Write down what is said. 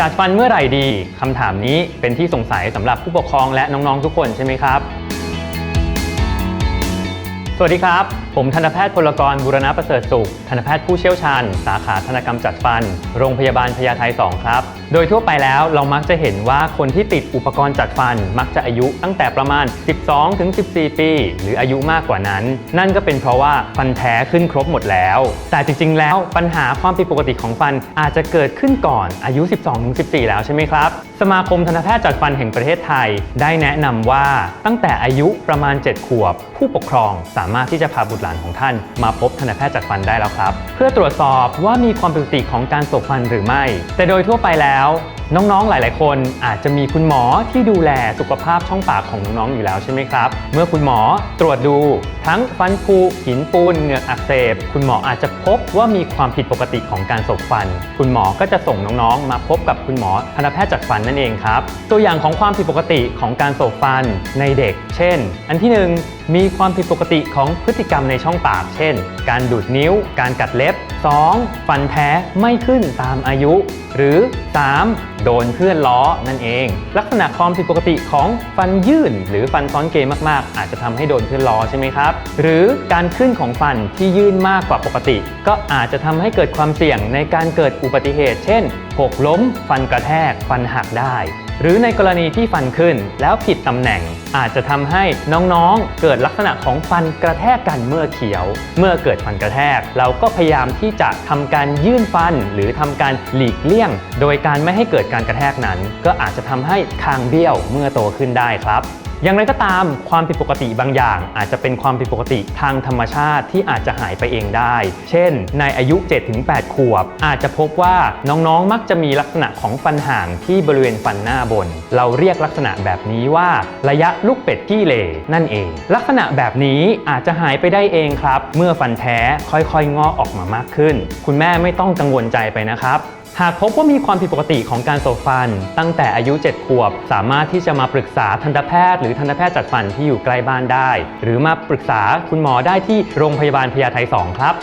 จัดฟันเมื่อไหร่ดีคำถามนี้เป็นที่สงสัยสำหรับผู้ปกครองและน้องๆทุกคนใช่ไหมครับ วัสดีครับ ผมทันตแพทย์พลกรบุรณะประเสริฐสุข ทันตแพทย์ผู้เชี่ยวชาญ สาขาธนกรรมจัดฟัน โรงพยาบาลพญาไท2ครับ โดยทั่วไปแล้วเรามักจะเห็นว่าคนที่ติดอุปกรณ์จัดฟัน มักจะอายุตั้งแต่ประมาณ 12ถึง14 ปี หรืออายุมากกว่านั้น นั่นก็เป็นเพราะว่าฟันแท้ขึ้นครบหมดแล้ว แต่จริง ๆ แล้วปัญหาความผิดปกติของฟันอาจจะเกิดขึ้นก่อนอายุ 12ถึง14 แล้วใช่ไหมครับ สมาคมทันตแพทย์จัดฟันแห่งประเทศไทย ได้แนะนำว่าตั้งแต่อายุประมาณ 7 ขวบ ผู้ปกครองสามารถมาที่จะพาบุตรหลานของท่าน มาพบทันตแพทย์จัดฟันได้แล้วครับ เพื่อตรวจสอบว่ามีความผิดปกติของการตกฟันหรือไม่ แต่โดยทั่วไปแล้ว น้องๆ หลาย ๆ คนอาจจะมีคุณหมอที่ดูแลสุขภาพช่องปากของน้องๆ อยู่แล้วใช่ไหมครับ เมื่อคุณหมอตรวจดูทั้งฟันผุหินปูนเหงือกอักเสบ คุณหมออาจจะพบว่ามีความผิดปกติของการโศกฟัน คุณหมอก็จะส่งน้องๆ มาพบกับคุณหมอทันตแพทย์จัดฟันนั่นเองครับ ตัวอย่างของความผิดปกติของการโศกฟันในเด็ก เช่น อันที่หนึ่งมีความผิดปกติของพฤติกรรมในช่องปาก เช่น การดูดนิ้ว การกัดเล็บ 2. ฟันแท้ไม่ขึ้นตามอายุ หรือ 3. โดนเพื่อนล้อนั่นเอง ลักษณะความผิดปกติของฟันยื่น หรือฟันซ้อนเกยมากๆ อาจจะทำให้โดนเพื่อนล้อใช่ไหมครับ หรือการขึ้นของฟันที่ยื่นมากกว่าปกติ ก็อาจจะทำให้เกิดความเสี่ยงในการเกิดอุบัติเหตุ เช่นหกล้ม ฟันกระแทก ฟันหักได้ หรือในกรณีที่ฟันขึ้นแล้วผิดตำแหน่ง อาจจะทำให้น้องๆ เกิดลักษณะของฟันกระแทกกันเมื่อเขียว เมื่อเกิดฟันกระแทก เราก็พยายามที่จะทำการยื่นฟันหรือทำการหลีกเลี่ยง โดยการไม่ให้เกิดการกระแทกนั้น ก็อาจจะทำให้คางเบี้ยวเมื่อโตขึ้นได้ครับ อย่างไรก็ตามความผิดปกติบางอย่าง อาจจะเป็นความผิดปกติทางธรรมชาติที่อาจจะหายไปเองได้ เช่น ในอายุ 7-8 ขวบ อาจจะพบว่าน้องๆมักจะมีลักษณะของฟันห่างที่บริเวณฟันหน้าบน เราเรียกลักษณะแบบนี้ว่า ระยะลูกเป็ดที่เลนั่นเอง ลักษณะแบบนี้อาจจะหายไปได้เองครับ เมื่อฟันแท้ค่อยๆงอกออกมามากขึ้น คุณแม่ไม่ต้องกังวลใจไปนะครับ หากพบว่ามีความผิดปกติของการโศกฟัน ตั้งแต่อายุ 7 ขวบ สามารถที่จะมาปรึกษาทันตแพทย์ หรือทันตแพทย์จัดฟันที่อยู่ใกล้บ้านได้ หรือมาปรึกษาคุณหมอได้ที่โรงพยาบาลพญาไท2ครับ